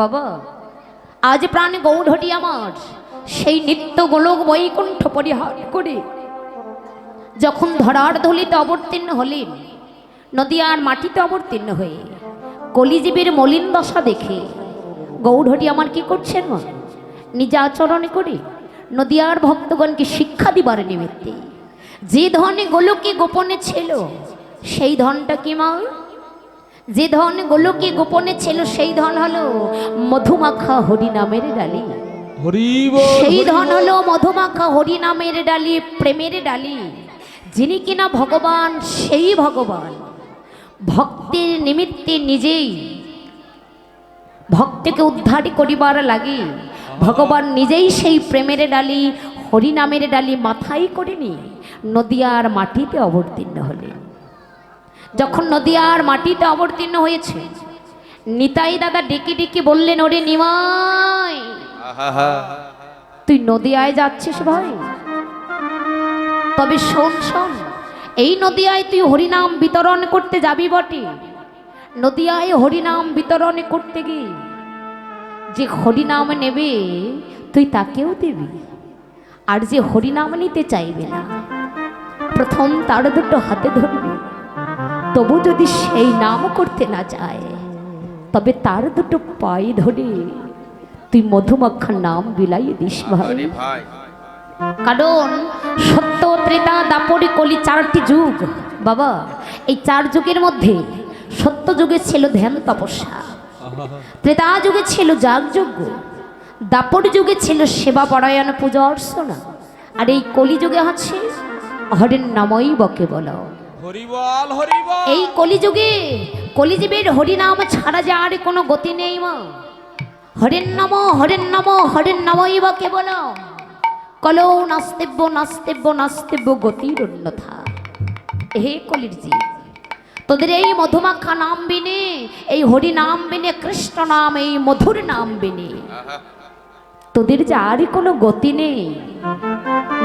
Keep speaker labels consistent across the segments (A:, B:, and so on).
A: বাবা, আজ প্রাণে গৌড়টি আমার, সেই নিত্য গোলক বৈকুণ্ঠ পরিহার করে। যখন ধরার ধলিতে অবতীর্ণ হলেন, নদিয়ার মাটিতে অবতীর্ণ হয়ে কলিজীবের মলিন দশা দেখে গৌড়হরি আমার কি করছেন মা? নিজে আচরণে করে নদিয়ার ভক্তগণকে শিক্ষা দিবার নিমিত্তে যে ধনে গোলকে গোপনে ছিল, সেই ধনটা কি মা? যে ধন গোলকে গোপনে ছিল সেই ধন হলো মধুমাখা হরি নামের ডালি সেই ধন হলো মধুমাখা হরি নামের ডালি প্রেমের ডালি। যিনি কিনা ভগবান সেই ভগবান। ভক্তের নিমিত্তে নিজেই ভক্তকে উদ্ধার করিবার লাগে। ভগবান নিজেই সেই প্রেমের ডালি হরি নামের ডালি মাথায় করেনি নদিয়ার মাটিতে অবতীর্ণ হলেন। যখন নদিয়ার মাটিতে অবতীর্ণ হয়েছে নিতাই দাদা ডেকে ডেকে বললেন ওরে নিমাই। তুই নদিয়ায় যাচ্ছিস ভাই? তবে শোন শোন এই নদিয়ায় তুই হরিনাম বিতরণ করতে যাবি বটে। নদিয়ায় হরিনাম বিতরণ করতে গিয়ে যে হরিনাম নেবে তুই তাকেও দিবি। আর যে হরিনাম নিতে চাইবে না প্রথম তার দুটো হাতে ধরবি। তবু যদি সেই নাম করতে না চায় তবে তার দুটো পায়ে ধরে তুই মধুমাখার নাম বিলাইয়ে দিস ভাই।
B: ভাই।
A: কারণ সত্য ত্রেতা দাপরি কলি চারটি যুগ। বাবা এই চার যুগের মধ্যে সত্য যুগে ছিল ধ্যান তপস্যা ত্রেতা যুগে ছিল যাগযজ্ঞ দাপর যুগে ছিল সেবা পরায়ণ পূজা অর্চনা আর এই কলিযুগে আছে হরের নামই বকে বলো। এই কলিযুগে কলিজীবের হরিনাম ছাড়া যে আর কোনো গতি নেই মা। হরেন নম হরেন নম, হরেন নমই বা কেবল। কলো নাস্তেব্য নাস্তেব্য নাস্তেব্য গতির অন্যথা হে কলির জি তোদের এই মধুমাখা নাম বিনে, এই হরি নাম বিনে, কৃষ্ণ নাম, এই মধুর নাম বিনে, তোদের যে আরই কোনো গতি নেই।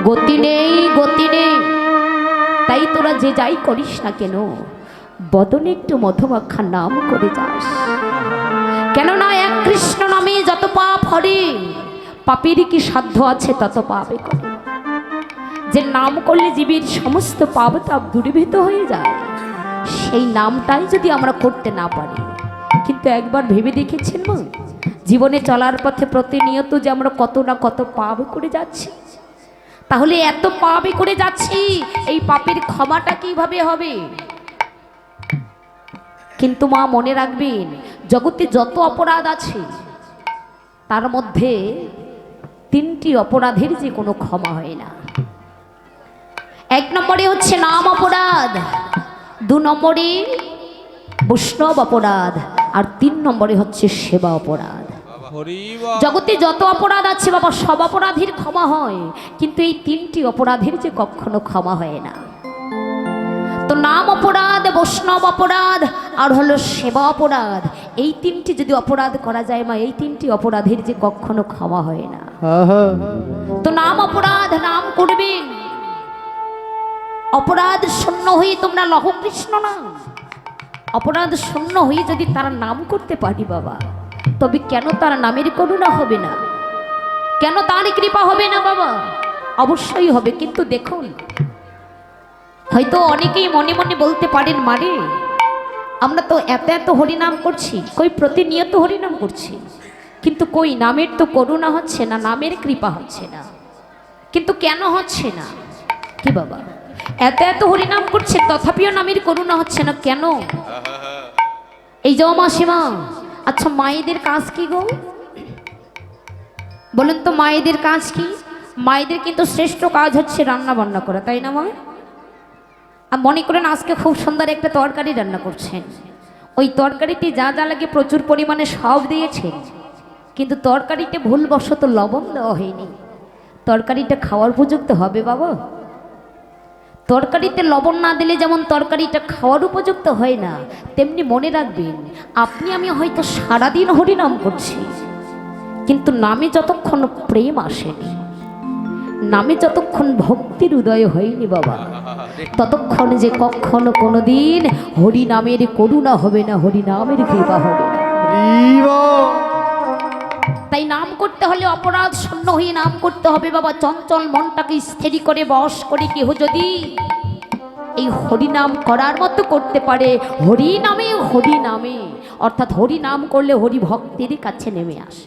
A: গতি নেই গতি নেই। তাই তোরা যে যাই করিস না কেন? বদনে একটু মধুমাখা নাম করে যাস। কেননা এক কৃষ্ণ নামে যত পাপ হরে, পাপেরই কি সাধ্য আছে তত পাপে করে। যে নাম করলে জীবের সমস্ত পাপ তাপ দূরীভূত হয়ে যায়, সেই নামটাই যদি আমরা করতে না পারি, কিন্তু একবার ভেবে দেখেছেন জীবনে চলার পথে প্রতিনিয়ত যে আমরা কত না কত পাপ করে যাচ্ছি। তাহলে এত পাপে করে যাচ্ছি, এই পাপের ক্ষমাটা কীভাবে হবে? কিন্তু মা মনে রাখবেন, জগতে যত অপরাধ আছে, তার মধ্যে তিনটি অপরাধের যে কোনো ক্ষমা হয় না। এক নম্বরে হচ্ছে নাম অপরাধ, দু নম্বরে বৈষ্ণব অপরাধ, আর তিন নম্বরে হচ্ছে সেবা অপরাধ। জগতে যত অপরাধ আছে বাবা সব অপরাধীর ক্ষমা হয়। কিন্তু এই তিনটি অপরাধের যে কখনো ক্ষমা হয় না। তো নাম অপরাধ বৈষ্ণব অপরাধ আর হলো সেবা অপরাধ। এই তিনটি যদি অপরাধ করা যায় মা এই তিনটি অপরাধের যে কখনো ক্ষমা হয় না। তো নাম অপরাধ নাম করবেন। অপরাধ শূন্য হয়ে তোমরা লহ কৃষ্ণ না। অপরাধ শূন্য হয়ে যদি তারা নাম করতে পারি বাবা। তবে কেন তার নামের করুণা হবে না? কেন তার কৃপা হবে না বাবা? অবশ্যই হবে, কিন্তু দেখুন। হয়তো অনেকেই মনে মনে বলতে পারেন, মারে, আমরা তো এত এত হরিনাম করছি, কই প্রতিনিয়ত হরিনাম করছি। কিন্তু কই, নামের তো করুণা হচ্ছে না, নামের কৃপা হচ্ছে না। কিন্তু কেন হচ্ছে না? কি বাবা? এত এত হরিনাম করছে, তথাপিও নামের করুণা হচ্ছে না, কেন? এই যে মাসিমা আচ্ছা মায়েদের কাজ কি গো? বলুন তো, মায়েদের কাজ কি? মায়েদের কিন্তু শ্রেষ্ঠ কাজ হচ্ছে রান্না বান্না করা, তাই না মা? আর মনে করেন আজকে খুব সুন্দর একটা তরকারি রান্না করছেন। ওই তরকারিতে যা যা লাগে প্রচুর পরিমাণে সব দিয়েছেন। কিন্তু তরকারিতে ভুলবশত লবণ দেওয়া হয়নি। তরকারিটা খাওয়ার উপযুক্ত হবে বাবা। তরকারিতে লবণ না দিলে যেমন তরকারিটা খাওয়ার উপযুক্ত হয় না, তেমনি মনে রাখবেন, আপনি আমি হয়তো সারাদিন হরিনাম করছি। কিন্তু নামে যতক্ষণ প্রেম আসেনি, নামে যতক্ষণ ভক্তির উদয় হয়নি বাবা, ততক্ষণ যে কখনো কোনোদিন হরিনামের করুণা হবে না, হরিনামের কৃপা হবে না। করতে হলে অপরাধ শূন্য হয়ে নাম করতে হবে বাবা। চঞ্চল মনটাকে স্থির করে বশ করে কেহ যদি এই হরিনাম করার মতো করতে পারে হরি নামে হরি নামে অর্থাৎ হরি নাম করলে হরি ভক্তের কাছে নেমে আসে।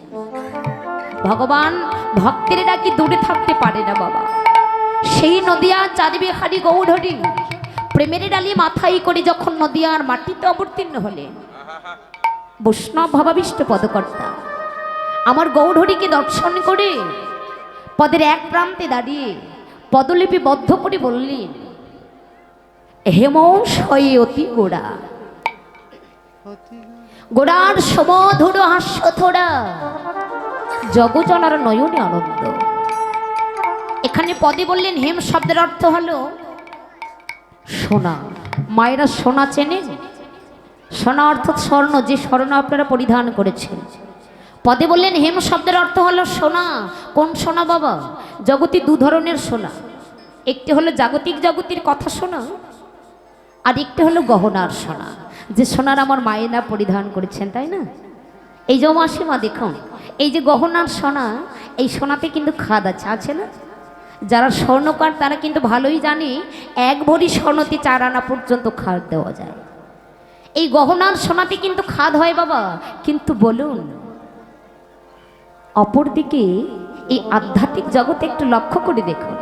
A: ভগবান ভক্তের ডাকি দূরে থাকতে পারে না বাবা। সেই নদিয়া চাঁদবে খালি গৌরহরি। প্রেমের ডালি মাথায় করে যখন নদিয়ার মাটিতে অবতীর্ণ হলেন, বৈষ্ণব ভাবাবিষ্ট পদকর্তা আমার গৌরহরিকে দর্শন করে পদের এক প্রান্তে দাঁড়িয়ে পদলিপি বদ্ধ করে বললেন হেমংস হয়ে অতি গোড়া। গোড়ার সমধুর হাস্য থোড়া। জগজনার নয়নে আনন্দ। এখানে পদে বললেন, হেম শব্দের অর্থ হলো, সোনা। মায়েরা সোনা চেনে সোনা অর্থাৎ স্বর্ণ, যে স্বর্ণ আপনারা পরিধান করেছেন। পদে বললেন, হেম শব্দের অর্থ হলো সোনা। কোন সোনা বাবা? জগতি দু ধরনের সোনা। একটি হলো জাগতিক জগতির কথা শোনা, আর একটি হলো গহনার সোনা। যে সোনার আমার মায়েরা পরিধান করেছেন, তাই না? এই যে মাসিমা দেখুন এই যে গহনার সোনা, এই সোনাতে কিন্তু খাদ আছে আছে না? যারা স্বর্ণকার, তারা কিন্তু ভালোই জানে, এক ভরি স্বর্ণতে চার আনা পর্যন্ত খাদ দেওয়া যায়। এই গহনার সোনাতে কিন্তু খাদ হয় বাবা। কিন্তু বলুন অপরদিকে এই আধ্যাত্মিক জগতে একটু লক্ষ্য করে দেখুন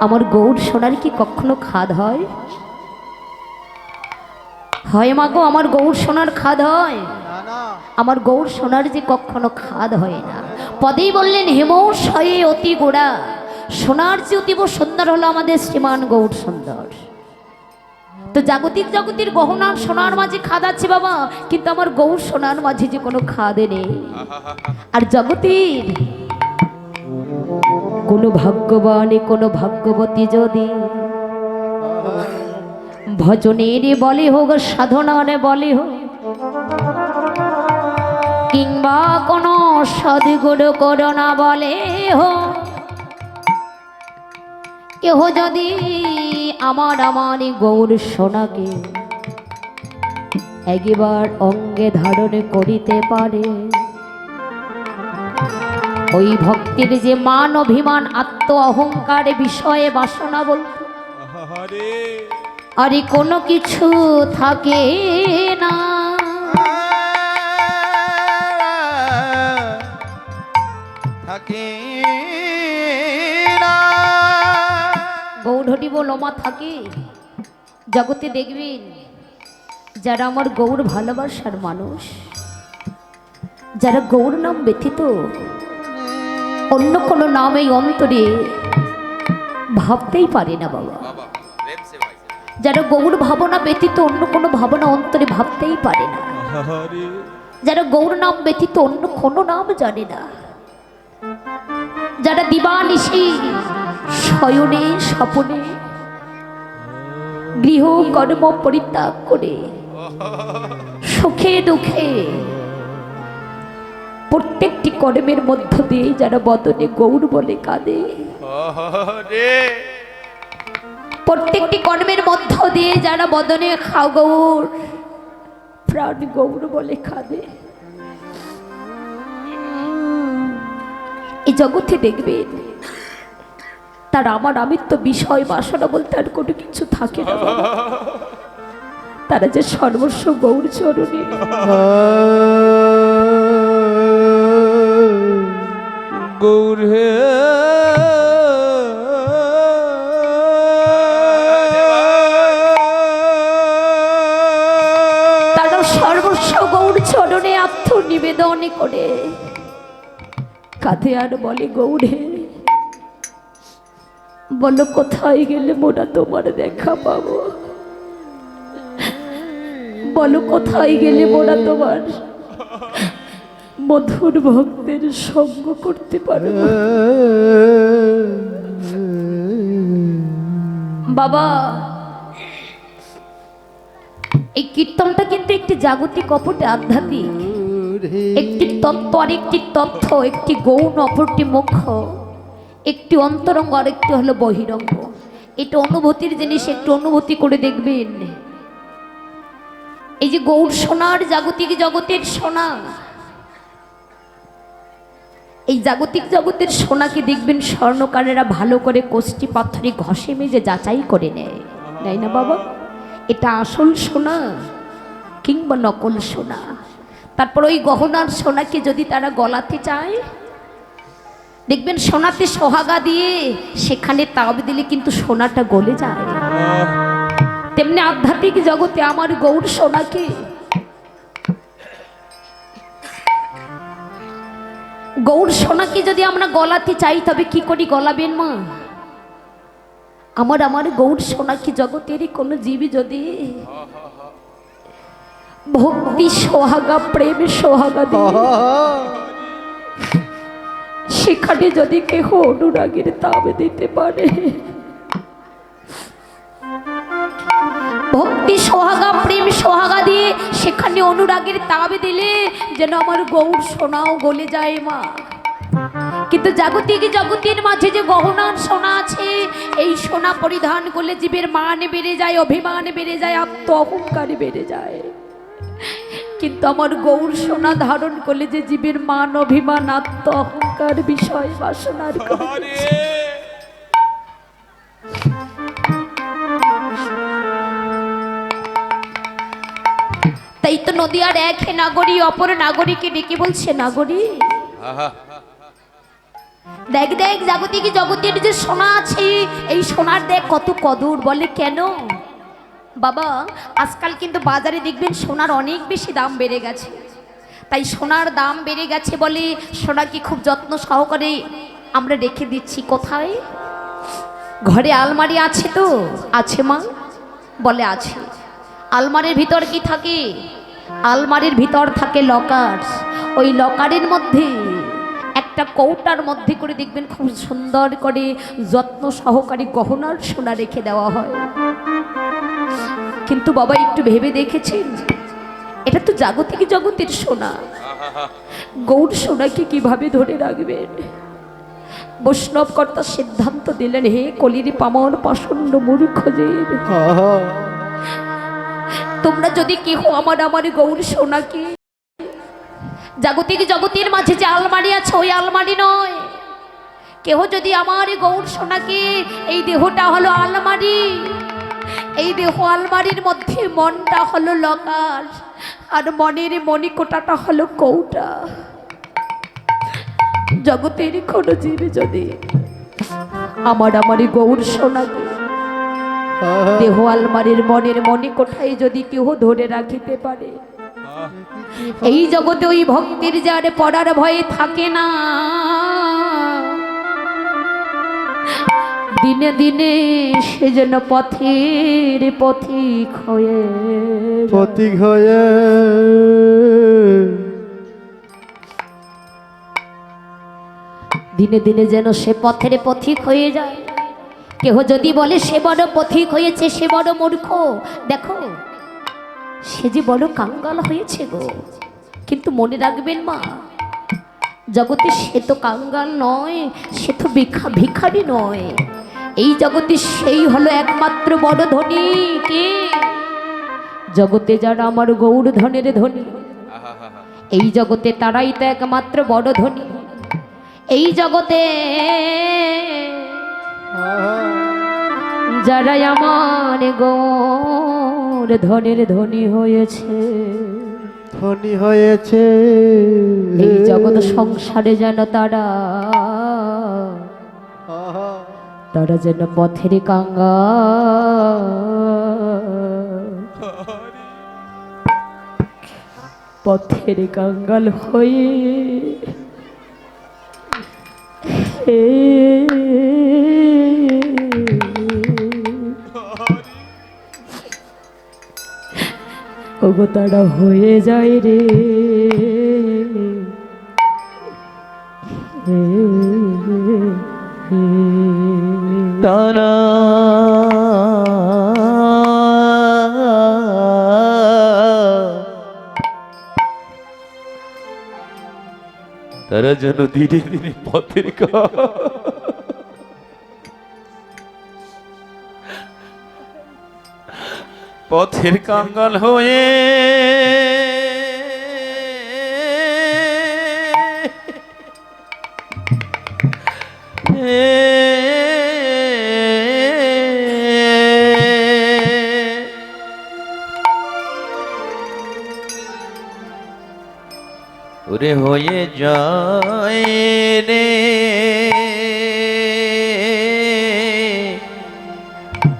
A: আমার গৌর সোনার কি কখনো খাদ হয়? হয় মাগো আমার গৌর সোনার খাদ হয়। আমার গৌর সোনার যে কখনো খাদ হয় না। পদেই বললেন হেমৌস হয়ে অতি গোড়া। সোনার যে অতীব সুন্দর হলো আমাদের শ্রীমান গৌর সুন্দর। তো জাগতিক জগতের গহনার সোনার মাঝে খাদ আছে বাবা, কিন্তু আমার গৌর সোনার মাঝে যে কোনো খাদে নেই। আর জগতের কোনো ভাগ্যবানে, কোনো ভাগ্যবতী যদি ভজনের বলে হোক, সাধনার বলে হোক, কিংবা কোনো সদ্গুরু করোনা বলে হোক কেহ যদি আমার আমার গৌর সোনাকে একবার অঙ্গে ধারণ করিতে পারে। ওই ভক্তির যে মান অভিমান আত্ম অহংকার বিষয়ে বাসনা বলতে।
B: হরে
A: আরে কোনো কিছু থাকে না।
C: থাকে
A: গৌরহরি বলমা থাকে। জগতে দেখবেন যারা আমার গৌর ভালোবাসার মানুষ যারা গৌর নাম ব্যথিত অন্য কোনো নাম এই অন্তরে ভাবতেই পারে না বাবা। যারা গৌর ভাবনা ব্যতীত অন্য কোনো ভাবনা অন্তরে ভাবতেই পারে না। যারা গৌর নাম ব্যতীত অন্য কোনো নাম জানে না। যারা দিবানিশি শয়নে স্বপনে গৃহ কর্ম পরিত্যাগ করে সুখে দুঃখে প্রত্যেকটি কর্মের মধ্য দিয়ে যারা বদনে গৌর বলে কাঁদে। প্রত্যেকটি কর্মের মধ্য দিয়ে যারা বদনে খাও গৌর প্রাণ গৌর বলে খাদে এই জগতে দেখবেন তার আমার আমিত্ব বিষয় বাসনা বলতে আর কোনো কিছু থাকে না তারা যে সর্বস্ব গৌর চরণে।
B: গৌর হে।
A: তারা সর্বস্ব গৌর চরণে আত্মনিবেদন করে। কাঁধে আর বলে গৌরে বলো, কোথায় গেলে মোরা তোমার দেখা পাবো? বলো, কোথায় গেলে মোরা তোমার মধুর ভক্তের সঙ্গ করতে পারব? বাবা, এই কীর্তনটা কিন্তু একটি জাগতিক অপরটি আধ্যাত্মিক। একটি তত্ত্ব আর একটি তথ্য একটি গৌণ অপরটি মুখ্য। একটি অন্তরঙ্গ আর একটি হলো বহিরঙ্গ। এটা অনুভূতির জিনিস, একটু অনুভূতি করে দেখবেন। এই যে গৌর সোনার জাগতিক জগতের সোনা, এই জাগতিক জগতের সোনাকে দেখবেন স্বর্ণকারেরা ভালো করে কোষ্টি পাথরে ঘষে মেজে যাচাই করে নেয়। তাই না বাবা? এটা আসল সোনা কিংবা নকল সোনা? তারপর ওই গহনার সোনাকে যদি তারা গলাতে চায় দেখবেন সোনাতে সোহাগা দিয়ে সেখানে তাব দিলে কিন্তু সোনাটা গলে যায়। তেমনি আধ্যাত্মিক জগতে আমার গৌর সোনাকে। গৌর সোনাকে যদি আমরা গলাতে চাই, তবে কি করি গলাবেন মা? আমার আমার গৌর সোনাকে জগতের কোনো জীবী যদি? ভক্তি সোহাগা, প্রেম সোহাগা সেখানে যদি কেহ অনুরাগের তাব দিতে পারে। ভক্তি সোহাগা, প্রেম সোহাগা দিয়ে সেখানে অনুরাগের তাব দিলে যেন আমার গৌর সোনাও গলে যায় মা। কিন্তু জাগতিক জগতের মাঝে যে গহনার সোনা আছে, এই সোনা পরিধান করলে জীবের মান বেড়ে যায়, অভিমান বেড়ে যায় আত্ম অহংকার বেড়ে যায়। কিন্তু আমার গৌর সোনা ধারণ করলে যে জীবের মান অভিমান আত্ম অহংকার বিষয় বাসনার তাই তো নদীয়ার এক হে নাগরী অপর নাগরীকে ডেকে বলছে নাগরী দেখ দেখ জাগতিক জগতের যে সোনা আছে এই সোনার দেখ কত কদর বলে কেন? বাবা, আজকাল কিন্তু বাজারে দেখবেন সোনার অনেক বেশি দাম বেড়ে গেছে। তাই সোনার দাম বেড়ে গেছে বলে সোনাকে খুব যত্ন সহকারে আমরা রেখে দিচ্ছি কোথায়? ঘরে আলমারি আছে তো? আছে মা? বলে আছে। আলমারির ভিতর কি থাকে? আলমারির ভিতর থাকে লকার ওই লকারের মধ্যে একটা কৌটার মধ্যে করে দেখবেন খুব সুন্দর করে যত্ন সহকারে গহনার সোনা রেখে দেওয়া হয়। কিন্তু বাবা একটু ভেবে দেখেছেন? এটা তো জাগতিক জগতের সোনা। গৌর সোনাকে কীভাবে ধরে রাখবেন? বৈষ্ণব কর্তা সিদ্ধান্ত দিলেন হে কলির পামর পাষণ্ড মূর্খ তোমরা যদি কেহ আমার আমার গৌর সোনাকে জাগতিক জগতের মাঝে যে আলমারি আছে ওই আলমারি নয়। কেহ যদি আমার গৌর সোনাকে এই দেহটা হলো আলমারি। এই দেহ আলমারির মধ্যে মনটা হলো লকার আর মনের মণিকোটাটা হলো কৌটা। জগতের কোনো জীব যদি আমার আমার গৌর সোনাকে দেহ আলমারির মনের মনে কোঠায় যদি কেহ ধরে রাখিতে পারে। এই জগতে ওই ভক্তির যার পড়ার ভয়ে থাকে না। দিনে দিনে সে যেন পথের পথিক হয়ে।
D: প্রতীক হয়ে
A: দিনে দিনে যেন সে পথের পথিক হয়ে যায়। কেহ যদি বলে সে বড় পথিক হয়েছে সে বড় মূর্খ। দেখো সে যে বড় কাঙ্গাল হয়েছে গো। কিন্তু মনে রাখবেন মা জগতে সে তো কাঙ্গাল নয় সে তো ভিখা ভিখারি নয়। এই জগতে সেই হলো একমাত্র বড় ধনী। কে? জগতে যারা আমার গৌর ধনের ধনী। এই জগতে তারাই তো একমাত্র বড় ধনী। এই জগতে যারা আমার গৌর ধনের ধনী হয়েছে।
D: ধনী হয়েছে।
A: এই জগৎ সংসারে যেন তারা তারা যেন পথের কাঙ্গা। পথের কাঙ্গাল হয়ে ওগো তারা হয়ে যায় রে। হে হে।
D: তারা
B: যেন ধীরে ধীরে পথের
C: পথের কাঙ্গাল হয়ে
B: হয়ে যায় রে।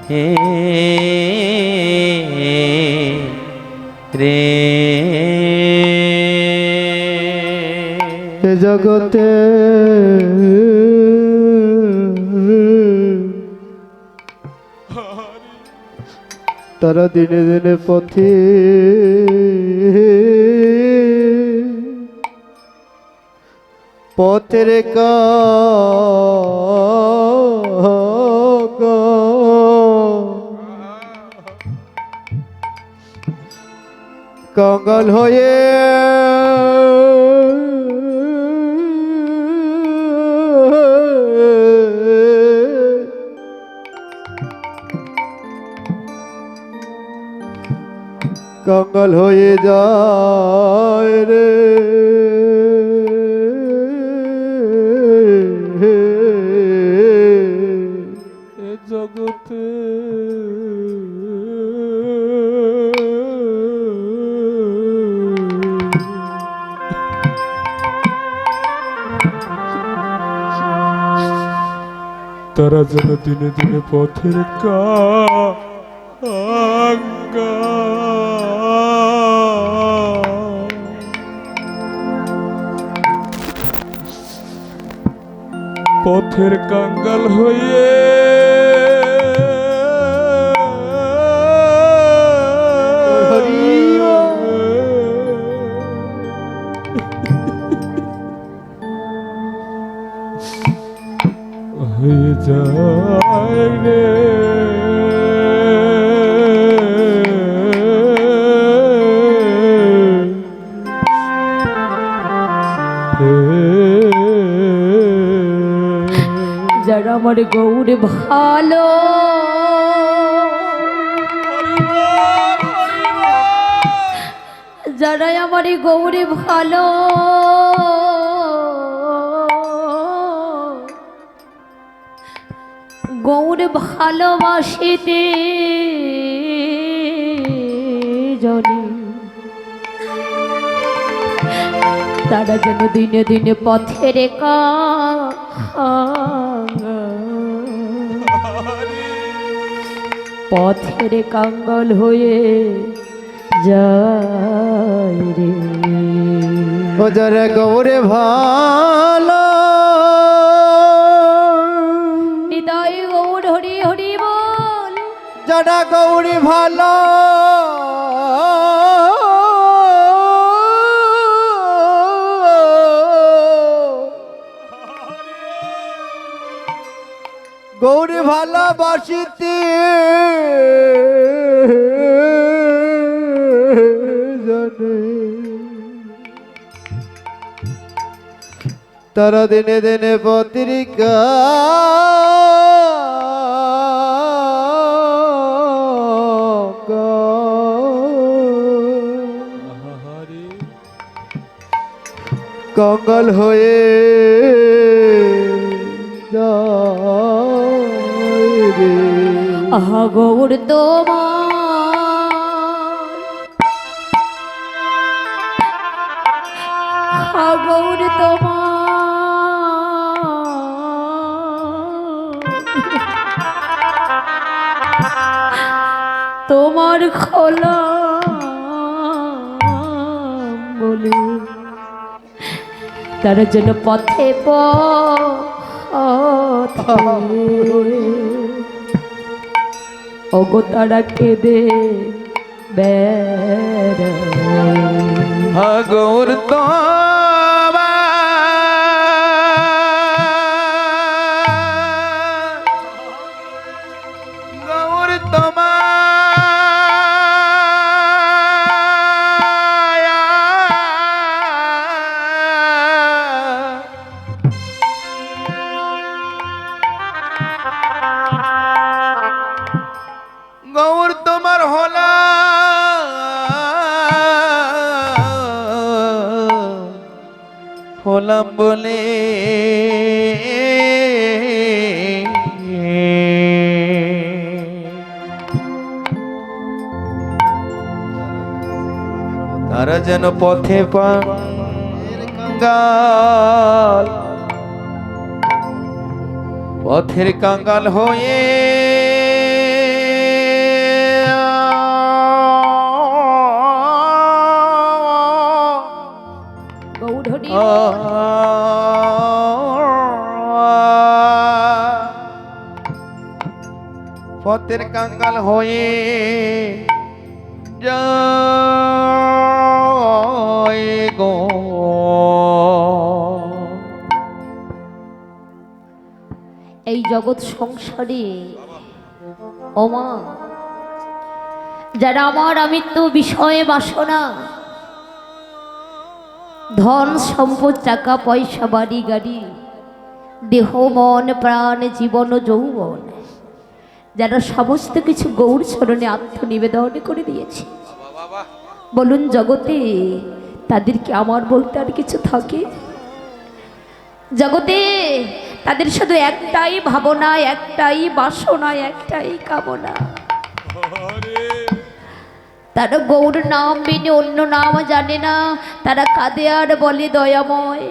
B: হে রে।
D: জগতে তারা দিনে দিনে পথে পথের কঙ্গল হয়ে কঙ্গল হয়ে যায় রে।
E: যেন দিনে দিনে পথের কাঙ্গা। পথের কাঙ্গাল হয়ে
A: আমার গৌর ভালো। যারা আমার গৌরে ভালো। গৌর ভালোবাসিতে তারা যেন দিনে দিনে পথের পথের কাঙ্গল হয়ে যায় রে।
D: গৌরে ভালো।
A: হৃদয় গৌর হরি হরি বল।
D: যারা গৌরী ভালো। ভালোবাসিতে। তারা দিনে দিনে পত্রিকা কঙ্গল হয়ে যায়। রে।
A: আহা তোমার। গৌর তোমার। তোমার খোলা বলে তার জন্য পথে পথে। ওগো তারা কেঁদে বেড়ায়।
B: গৌর গৌর তারা যেন পথে কাঙ্গাল। পথের কাঙ্গাল হয়ে পথের কাঙ্গাল হয়ে যায় গো।
A: এই জগৎ সংসারে ওমা যারা আমার আমৃত্যু বিষয়ে বাসনা, ধন সম্পদ, টাকা পয়সা, বাড়ি গাড়ি, দেহ, মন, প্রাণ, জীবন, যৌবন যারা সমস্ত কিছু গৌর চরণে আত্মনিবেদন করে দিয়েছে। বলুন জগতে তাদেরকে আমার বলতে আর কিছু থাকে? জগতে, তাদের শুধু একটাই ভাবনা, একটাই বাসনা, একটাই কামনা। তারা গৌর নাম বিনে অন্য নাম জানে না, তারা কাঁদে আর বলে দয়াময়।